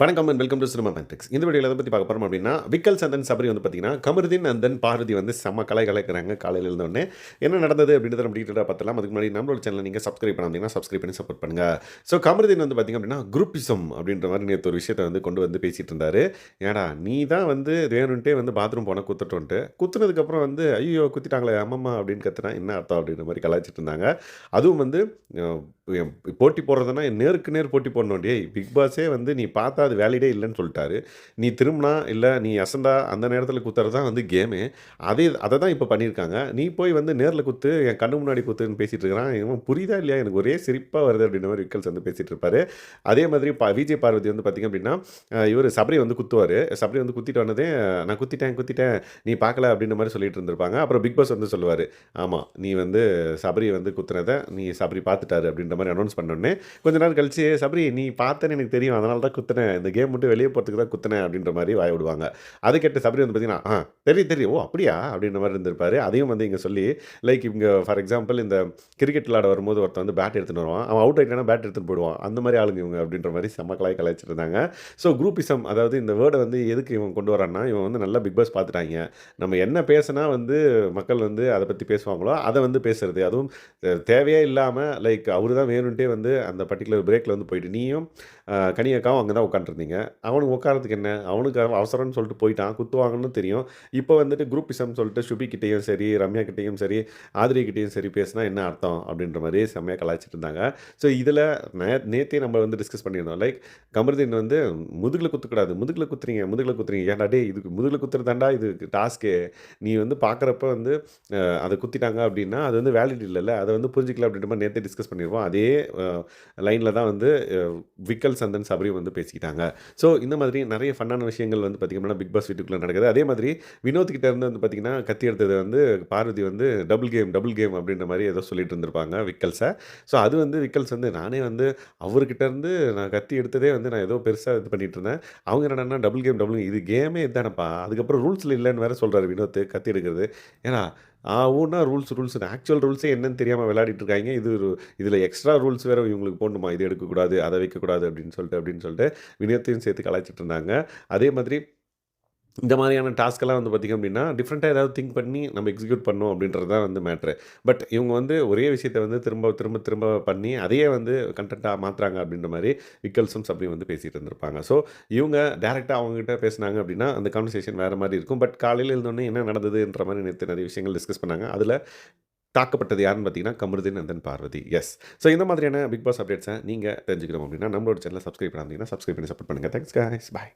வணக்கம் and welcome to cinema matrix இந்த வீடியோவில் எதை பற்றி பார்க்க போகிறோம் அப்படின்னா விக்கல் சந்தன் சபரி வந்து பார்த்தீங்கன்னா கமருதீன் அந்தன் பார்வதி வந்து செம்ம கலை கலைக்கிறாங்க காலையில் இருந்தோடனே என்ன நடந்தது அப்படின்றத நம்ம டீட்டெயிலாக பார்த்தலாம் அதுக்கு முன்னாடி நம்மளோட சேனல் நீங்கள் சப்ஸ்கிரைப் பண்ணாதீங்கன்னா சப்ஸ்கிரைப் பண்ணி சப்போர்ட் பண்ணுங்கள் ஸோ கமருதீன் வந்து பார்த்திங்க அப்படின்னா குரூப்பிசம் அப்படின்ற மாதிரி நேற்று ஒரு விஷயத்தை வந்து கொண்டு வந்து பேசிகிட்டு இருந்தார். ஏடா நீ தான் வந்து வேணுன்ட்டே வந்து பாத்ரூம் போனால் குத்துட்டோன்ட்டு குத்துனதுக்கப்புறம் வந்து ஐயோ குத்திட்டாங்களே அம்மம்மா அப்படின்னு கத்துனா என்ன அர்த்தம் அப்படின்ற மாதிரி கலாய்ச்சிட்டு இருந்தாங்க. அதுவும் வந்து போட்டி போடுறதுன்னா நேருக்கு நேர் போட்டி போடணும். டேய் பிக் பாஸே வந்து நீ பார்த்தா அது வேலிடே இல்லைன்னு சொல்லிட்டாரு. நீ திரும்பினா இல்லை நீ அசந்தா அந்த நேரத்தில் குத்துறது தான் வந்து கேமு அதே அதை தான் இப்போ பண்ணியிருக்காங்க. நீ போய் வந்து நேரில் குத்து என் கண்ணு முன்னாடி குத்துன்னு பேசிகிட்டு இருக்கிறான். இவன் புரியுதா இல்லையா? எனக்கு ஒரே சிரிப்பாக வருது அப்படின்ற மாதிரி விக்கல்ஸ் வந்து பேசிகிட்டு இருப்பாரு. அதே மாதிரி பா விஜய் பார்வதி வந்து பார்த்திங்க அப்படின்னா இவர் சபரி வந்து குத்துவார். சபரி வந்து குத்திட்டு வந்ததே நான் குத்திட்டேன் குத்திட்டேன். நீ பார்க்கல அப்படின்ற மாதிரி சொல்லிட்டு இருந்திருப்பாங்க. அப்புறம் பிக் பாஸ் வந்து சொல்லுவார் ஆமாம் நீ வந்து சபரி வந்து குத்துனதை நீ சபரி பார்த்துட்டாரு அப்படின்ற மாதிரி அனௌன்ஸ் பண்ணோடனே கொஞ்ச நேரம் கழிச்சு சபரி நீ பார்த்தேன்னு எனக்கு தெரியும். அதனால தான் குத்துனேன். இந்த கேம் மட்டும் வெளியே போகிறதுக்கு தான் குத்துனேன் அப்படின்ற மாதிரி வாய விடுவாங்க. அது கேட்டு சபரி வந்து பார்த்தீங்கன்னா ஆ தெரியும் தெரியும் ஓ அப்படியா? அப்படின்ற மாதிரி இருந்திருப்பாரு. அதையும் வந்து இங்கே சொல்லி லைக் இங்கே ஃபார் எக்ஸாம்பிள் இந்த கிரிக்கெட் விளாட வரும்போது ஒருத்தன் வந்து பேட் எடுத்துன்னு வருவான். அவன் அவுட் ஆகிட்டானா பேட் எடுத்துன்னு போடுவான் அந்த மாதிரி ஆளுங்க இவங்க அப்படின்ற மாதிரி செம்மக்கலாய் கலாய்ச்சிருந்தாங்க இருந்தாங்க. ஸோ குரூப்பிசம் அதாவது இந்த வேர்டை வந்து எதுக்கு இவன் கொண்டு வரான்னா இவன் வந்து நல்லா பிக் பாஸ் பார்த்துட்டாங்க நம்ம என்ன பேசினா வந்து மக்கள் வந்து அதை பற்றி பேசுவாங்களோ அதை வந்து பேசுறது. அதுவும் தேவையே இல்லாமல் லைக் அவரு தான் வேணும்ட்டே வந்து அந்த பர்டிகுலர் பிரேக்கில் வந்து போயிட்டு நீயும் கனியக்காவும் அங்கே தான் உட்காந்துருந்தீங்க அவனுக்கு உட்காரத்துக்கு என்ன? அவனுக்கு அவசரம்னு சொல்லிட்டு போயிட்டான். குத்துவாங்கன்னு தெரியும். இப்போ வந்துட்டு குரூப்பிசம் சொல்லிட்டு ஷுபிக்கிட்டேயும் சரி ரம்யா கிட்டேயும் சரி ஆதிரி கிட்டேயும் சரி பேசினா என்ன அர்த்தம்? அப்படின்ற மாதிரி செம்மையாக கலாய்ச்சிட்டு இருந்தாங்க. ஸோ இதில் நே நேற்றே நம்ம வந்து டிஸ்கஸ் பண்ணியிருந்தோம். லைக் கமருதீன் வந்து முதுகில் குத்துக்கூடாது. முதுகில் குத்துறீங்க முதுகில் குத்துறீங்க. ஏன்டா டே இதுக்கு முதுகில் குத்துறதாண்டா இது டாஸ்க்கு நீ வந்து பார்க்குறப்ப வந்து அதை குத்திட்டாங்க அப்படின்னா அது வந்து வேலிட் இல்லைல்ல. அதை வந்து புரிஞ்சிக்கல அப்படின்ற மாதிரி நேற்றே டிஸ்கஸ் பண்ணிடுவோம் அதே லைனில் தான் வந்து விக்கல் சந்தன் சபரி வந்து பேசிக்கிட்டாங்க. ஸோ இந்த மாதிரி நிறைய ஃபன்னான விஷயங்கள் வந்து பார்த்திங்கன்னா பிக் பாஸ் வீட்டுக்குள்ளே நடக்குது. அதே மாதிரி வினோத்கிட்ட இருந்து வந்து பார்த்திங்கன்னா கத்தி எடுத்தது வந்து பார்வதி வந்து டபுள் கேம் டபுள் கேம் அப்படின்ற மாதிரி ஏதோ சொல்லிட்டு இருந்திருப்பாங்க விக்கல்ஸை. ஸோ அது வந்து விக்கல்ஸ் வந்து நானே வந்து அவர்கிட்ட இருந்து நான் கத்தி எடுத்ததே வந்து நான் ஏதோ பெருசாக இது பண்ணிட்டு இருந்தேன். அவங்க என்னன்னா டபுள் கேம் டபுள் இது கேமே இதுதானப்பா அதுக்கப்புறம் ரூல்ஸில் இல்லைன்னு வேறு சொல்கிறாரு வினோத் கத்தி எடுக்கிறது. ஏன்னா ஊனா ரூல்ஸ் ரூல்ஸ். ஆக்சுவல் ரூல்ஸே என்னன்னு தெரியாமல் விளையாடிட்டு இருக்காங்க. இது இதில் எக்ஸ்ட்ரா ரூல்ஸ் வேறு இவங்களுக்கு போடணுமா? இது எடுக்கக்கூடாது அதை வைக்கக்கூடாது அப்படின்னு சொல்லிட்டு அப்படின்னு சொல்லிட்டு வினயத்தையும் சேர்த்து கலாய்ச்சிட்டு இருந்தாங்க. அதே மாதிரி இந்த மாதிரியான டாஸ்க்கெல்லாம் வந்து பார்த்திங்க அப்படின்னா டிஃப்ரெண்ட்டாக ஏதாவது திங்க் பண்ணி நம்ம எக்ஸிக்யூட் பண்ணோம் அப்படின்றது தான் வந்து மேட்ரு பட் இவங்க வந்து ஒரே விஷயத்தை வந்து திரும்ப திரும்ப திரும்ப பண்ணி அதையே வந்து கண்டென்ட்டாக மாற்றுறாங்க அப்படின்ற மாதிரி விக்கல்சம்ஸ் அப்படி வந்து பேசிகிட்டு இருந்திருப்பாங்க. ஸோ இவங்க டேரெக்டாக அவங்ககிட்ட பேசினாங்க அப்படின்னா அந்த கான்வர்சேஷன் வேறு மாதிரி இருக்கும். பட் காலையில் இருந்தோடனே என்ன நடந்ததுன்ற மாதிரி நேற்று நிறைய விஷயங்கள் டிஸ்கஸ் பண்ணாங்க. அதில் தாக்கப்பட்டது யாருன்னு பார்த்தீங்கன்னா கமருதீன் நந்தன் பார்வதி. எஸ் ஸோ இந்த மாதிரியான பிக் பாஸ் அப்டேட்ஸை நீங்கள் தெரிஞ்சுக்கணும் அப்படின்னா நம்மளோட சேனலை சப்ஸ்கிரைப் பண்ணாதீங்கன்னா சப்ஸ்கிரைப் பண்ணி சப்போர்ட் பண்ணுங்கள் தேங்க்ஸ் guys. பாய்